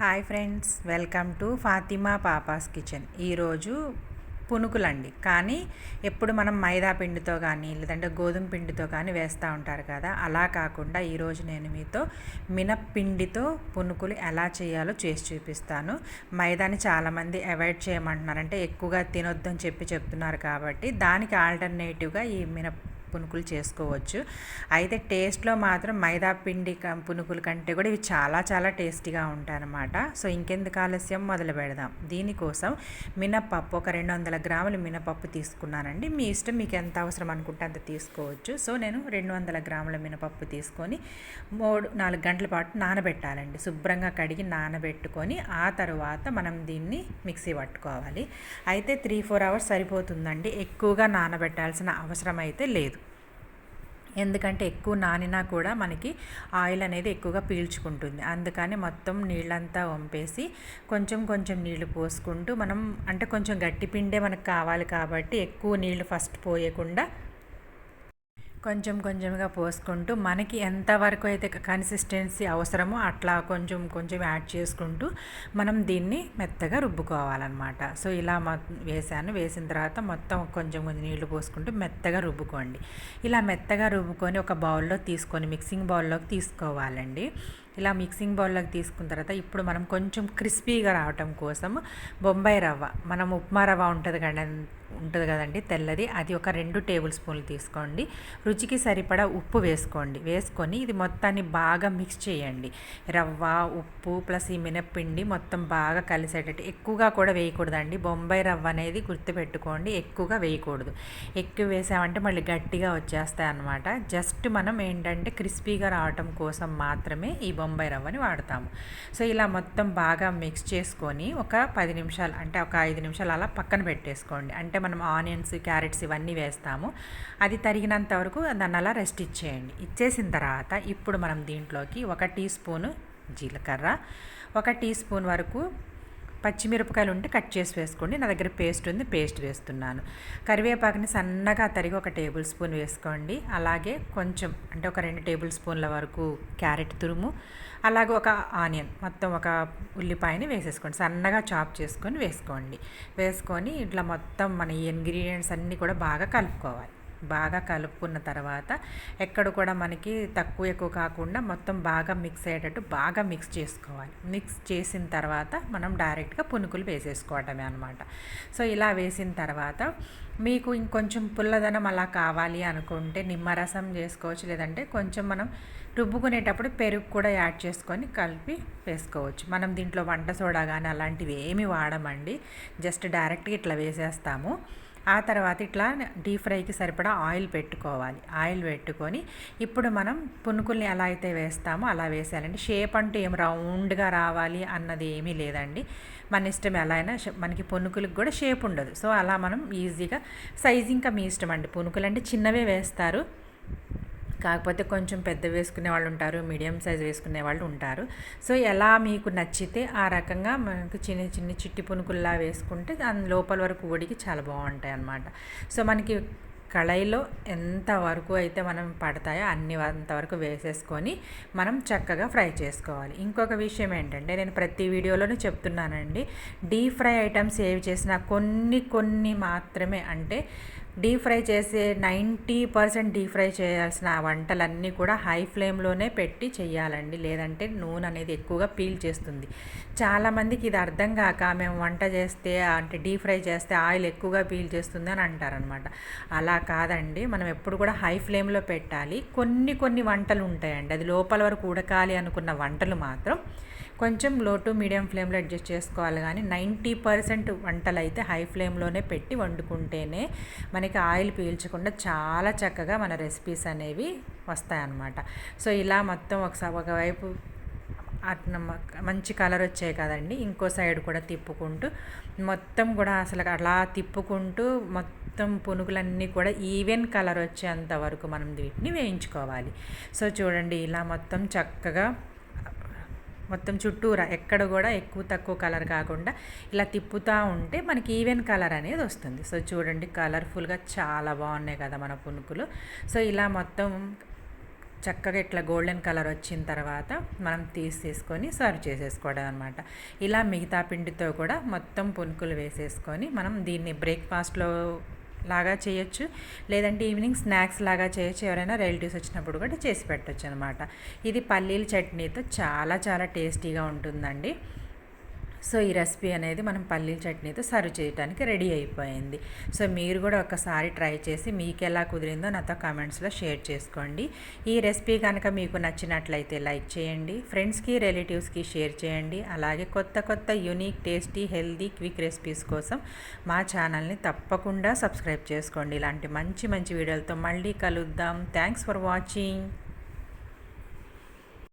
Hi friends welcome to Fatima papa's kitchen. ఈరోజు పునుకులండి. కానీ ఎప్పుడు మనం మైదా పిండితో కానీ లేదంటే గోధుమ పిండితో కానీ వేస్తూ ఉంటారు కదా. అలా కాకుండా ఈరోజు నేను మీతో మినప్పిండితో పునుకులు ఎలా చేయాలో చేసి చూపిస్తాను. మైదాని చాలామంది అవాయిడ్ చేయమంటున్నారంటే ఎక్కువగా తినొద్దని చెప్పి చెప్తున్నారు కాబట్టి దానికి ఆల్టర్నేటివ్గా ఈ మినప్ పునుకులు చేసుకోవచ్చు. అయితే టేస్ట్లో మాత్రం మైదా పిండి పునుకుల కంటే కూడా ఇవి చాలా చాలా టేస్టీగా ఉంటాయన్నమాట. సో ఇంకెందుకు ఆలస్యం? మొదలు పెడదాం. దీనికోసం మినపప్పు ఒక రెండు వందల గ్రాములు మినపప్పు తీసుకున్నానండి. మీ ఇష్టం మీకు ఎంత అవసరం అనుకుంటే అంత తీసుకోవచ్చు. సో నేను రెండు వందల గ్రాముల మినపప్పు తీసుకొని మూడు నాలుగు గంటల పాటు నానబెట్టాలండి. శుభ్రంగా కడిగి నానబెట్టుకొని ఆ తర్వాత మనం దీన్ని మిక్సీ పట్టుకోవాలి. అయితే త్రీ ఫోర్ అవర్స్ సరిపోతుందండి. ఎక్కువగా నానబెట్టాల్సిన అవసరం అయితే లేదు. ఎందుకంటే ఎక్కువ నానినా కూడా మనకి ఆయిల్ అనేది ఎక్కువగా పీల్చుకుంటుంది. అందుకని మొత్తం నీళ్ళంతా వంపేసి కొంచెం కొంచెం నీళ్ళు పోసుకుంటూ మనం అంటే కొంచెం గట్టి పిండే మనకు కావాలి కాబట్టి ఎక్కువ నీళ్ళు ఫస్ట్ పోయకుండా కొంచెం కొంచెంగా పోసుకుంటూ మనకి ఎంతవరకు అయితే కన్సిస్టెన్సీ అవసరమో అట్లా కొంచెం కొంచెం యాడ్ చేసుకుంటూ మనం దీన్ని మెత్తగా రుబ్బుకోవాలన్నమాట. సో ఇలా వేసాను వేసిన తర్వాత మొత్తం కొంచెం కొంచెం నీళ్ళు పోసుకుంటూ మెత్తగా రుబ్బుకోండి. ఇలా మెత్తగా రుబ్బుకొని ఒక బౌల్లో తీసుకొని మిక్సింగ్ బౌల్లోకి తీసుకోవాలండి. ఇలా మిక్సింగ్ బౌల్లోకి తీసుకున్న తర్వాత ఇప్పుడు మనం కొంచెం క్రిస్పీగా రావటం కోసం బొంబాయి రవ్వ మనం ఉప్మా రవ్వ ఉంటుంది కదా ఉంటుంది కదండి తెల్లది. అది ఒక రెండు టేబుల్ స్పూన్లు తీసుకోండి. రుచికి సరిపడా ఉప్పు వేసుకోండి. వేసుకొని ఇది మొత్తాన్ని బాగా మిక్స్ చేయండి. రవ్వ ఉప్పు ప్లస్ ఈ మినప్పిండి మొత్తం బాగా కలిసేటట్టు. ఎక్కువగా కూడా వేయకూడదండి. బొంబాయి రవ్వ అనేది గుర్తుపెట్టుకోండి. ఎక్కువగా వేయకూడదు. ఎక్కువ వేసామంటే మళ్ళీ గట్టిగా వచ్చేస్తాయి అనమాట జస్ట్ మనం ఏంటంటే క్రిస్పీగా రావటం కోసం మాత్రమే ఈ బొంబాయి రవ్వని వాడతాము. సో ఇలా మొత్తం బాగా మిక్స్ చేసుకొని ఒక పది నిమిషాలు అంటే ఒక ఐదు నిమిషాలు అలా పక్కన పెట్టేసుకోండి. అంటే మనం ఆనియన్స్ క్యారెట్స్ ఇవన్నీ వేస్తాము. అది తరిగినంత వరకు దాన్ని అలా రెస్ట్ ఇచ్చేయండి. ఇచ్చేసిన తర్వాత ఇప్పుడు మనం దీంట్లోకి ఒక టీ స్పూను జీలకర్ర ఒక టీ స్పూన్ వరకు పచ్చిమిరపకాయలు ఉంటే కట్ చేసి వేసుకోండి. నా దగ్గర పేస్ట్ ఉంది పేస్ట్ వేస్తున్నాను. కరివేపాకుని సన్నగా తరిగి ఒక టేబుల్ స్పూన్ వేసుకోండి. అలాగే కొంచెం అంటే ఒక రెండు టేబుల్ స్పూన్ల వరకు క్యారెట్ తురుము అలాగే ఒక ఆనియన్ మొత్తం ఒక ఉల్లిపాయని వేసేసుకోండి. సన్నగా చాప్ చేసుకొని వేసుకోండి. వేసుకొని ఇట్లా మొత్తం మన ఇంగ్రీడియంట్స్ అన్నీ కూడా బాగా కలుపుకోవాలి. బాగా కలుపుకున్న తర్వాత ఎక్కడ కూడా మనకి తక్కువ ఎక్కువ కాకుండా మొత్తం బాగా మిక్స్ అయ్యేటట్టు బాగా మిక్స్ చేసుకోవాలి. మిక్స్ చేసిన తర్వాత మనం డైరెక్ట్గా పునుకులు వేసేసుకోవటమే అనమాట సో ఇలా వేసిన తర్వాత మీకు ఇంకొంచెం పుల్లదనం అలా కావాలి అనుకుంటే నిమ్మరసం చేసుకోవచ్చు. లేదంటే కొంచెం మనం రుబ్బుకునేటప్పుడు పెరుగు కూడా యాడ్ చేసుకొని కలిపి వేసుకోవచ్చు. మనం దీంట్లో వంట సోడా కానీ అలాంటివి ఏమి వాడమండి. జస్ట్ డైరెక్ట్గా ఇట్లా వేసేస్తాము. ఆ తర్వాత ఇట్లా డీప్ ఫ్రైకి సరిపడా ఆయిల్ పెట్టుకోవాలి. ఆయిల్ పెట్టుకొని ఇప్పుడు మనం పునుకుల్ని ఎలా అయితే వేస్తామో అలా వేసేయాలండి. షేప్ అంటూ ఏం రౌండ్గా రావాలి అన్నది ఏమీ లేదండి. మన ఇష్టం ఎలా అయినా మనకి పునుకులకు కూడా షేప్ ఉండదు. సో అలా మనం ఈజీగా సైజ్ ఇంకా మీ ఇష్టం అండి. పునుకులు అంటే చిన్నవే వేస్తారు. కాకపోతే కొంచెం పెద్ద వేసుకునే వాళ్ళు ఉంటారు మీడియం సైజ్ వేసుకునే వాళ్ళు ఉంటారు. సో ఎలా మీకు నచ్చితే ఆ రకంగా మనకు చిన్న చిన్న చిట్టి పునుకుల్లా వేసుకుంటే దాని లోపల వరకు ఉడికి చాలా బాగుంటాయి అన్నమాట. సో మనకి కళాయిలో ఎంత వరకు అయితే మనం పడతాయో అన్ని అంతవరకు వేసేసుకొని మనం చక్కగా ఫ్రై చేసుకోవాలి. ఇంకొక విషయం ఏంటంటే నేను ప్రతి వీడియోలోనూ చెప్తున్నానండి డీప్ ఫ్రై ఐటమ్స్ ఏవి చేసినా కొన్ని కొన్ని మాత్రమే అంటే డీప్ ఫ్రై చేసే నైంటీ పర్సెంట్ డీప్ ఫ్రై చేయాల్సిన వంటలన్నీ కూడా హై ఫ్లేమ్లోనే పెట్టి చేయాలండి. లేదంటే నూనె అనేది ఎక్కువగా పీల్ చేస్తుంది. చాలామందికి ఇది అర్థం కాక మేము వంట చేస్తే అంటే డీప్ ఫ్రై చేస్తే ఆయిల్ ఎక్కువగా పీల్ చేస్తుంది అని అంటారనమాట అలా కాదండి. మనం ఎప్పుడు కూడా హై ఫ్లేమ్లో పెట్టాలి. కొన్ని కొన్ని వంటలు ఉంటాయండి. అది లోపల వరకు ఉడకాలి అనుకున్న వంటలు మాత్రం కొంచెం లో టు మీడియం ఫ్లేమ్లో అడ్జస్ట్ చేసుకోవాలి కానీ నైంటీ పర్సెంట్ వంటలు అయితే హై ఫ్లేమ్లోనే పెట్టి వండుకుంటేనే మనకి ఆయిల్ పీల్చకుండా చాలా చక్కగా మన రెసిపీస్ అనేవి వస్తాయన్నమాట. సో ఇలా మొత్తం ఒకసారి ఒకవైపు అట్లా మంచి కలర్ వచ్చాయి కదండి. ఇంకో సైడ్ కూడా తిప్పుకుంటూ మొత్తం కూడా అసలు అలా తిప్పుకుంటూ మొత్తం పునుగులన్నీ కూడా ఈవెన్ కలర్ వచ్చేంత వరకు మనం వీటిని వేయించుకోవాలి. సో చూడండి ఇలా మొత్తం చక్కగా మొత్తం చుట్టూరా ఎక్కడ కూడా ఎక్కువ తక్కువ కలర్ కాకుండా ఇలా తిప్పుతూ ఉంటే మనకి ఈవెన్ కలర్ అనేది వస్తుంది. సో చూడండి కలర్ఫుల్గా చాలా బాగున్నాయి కదా మన పునుకులు. సో ఇలా మొత్తం చక్కగా ఇట్లా గోల్డెన్ కలర్ వచ్చిన తర్వాత మనం తీసేసుకొని సర్వ్ చేసేసుకోవడం అనమాట ఇలా మిగతా పిండితో కూడా మొత్తం పునుకులు వేసేసుకొని మనం దీన్ని బ్రేక్ఫాస్ట్లో లాగా చేయొచ్చు. లేదంటే ఈవినింగ్ స్నాక్స్ లాగా చేయొచ్చు. ఎవరైనా రిలేటివ్స్ వచ్చినప్పుడు కూడా చేసి పెట్టచ్చు అనమాట ఇది పల్లీల చట్నీతో చాలా చాలా టేస్టీగా ఉంటుందండి. సో ఈ రెసిపీ అనేది మనం పల్లీల చట్నీతో సర్వ్ చేయడానికి రెడీ అయిపోయింది. సో మీరు కూడా ఒకసారి ట్రై చేసి మీకు ఎలా కుదిరిందో నాతో కామెంట్స్లో షేర్ చేసుకోండి. ఈ రెసిపీ కనుక మీకు నచ్చినట్లయితే లైక్ చేయండి. ఫ్రెండ్స్కి రిలేటివ్స్కి షేర్ చేయండి. అలాగే కొత్త కొత్త unique tasty healthy quick recipes కోసం మా ఛానల్ని తప్పకుండా సబ్స్క్రైబ్ చేసుకోండి. ఇలాంటి మంచి మంచి వీడియోలతో మళ్ళీ కలుద్దాం. Thanks for watching.